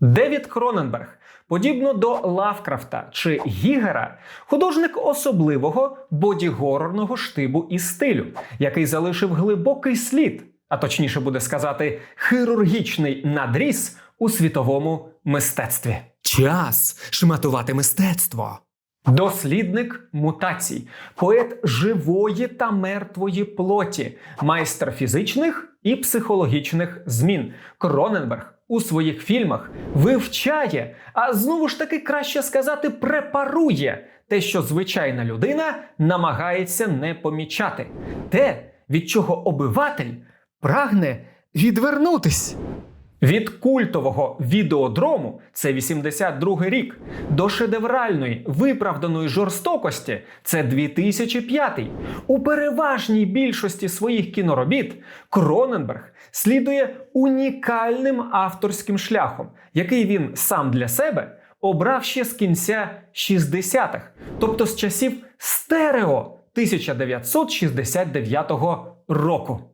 Девід Кроненберг, подібно до Лавкрафта чи Гігера, художник особливого бодігорорного штибу і стилю, який залишив глибокий слід, а точніше буде сказати, хірургічний надріз у світовому мистецтві. Час шматувати мистецтво. Дослідник мутацій, поет живої та мертвої плоті, майстер фізичних і психологічних змін. Кроненберг у своїх фільмах вивчає, а знову ж таки краще сказати, препарує те, що звичайна людина намагається не помічати, те, від чого обиватель прагне відвернутись. Від культового відеодрому це 82 рік, до шедевральної виправданої жорстокості це 2005. У переважній більшості своїх кіноробіт Кроненберг слідує унікальним авторським шляхом, який він сам для себе обрав ще з кінця 60-х, тобто з часів стерео 1969 року.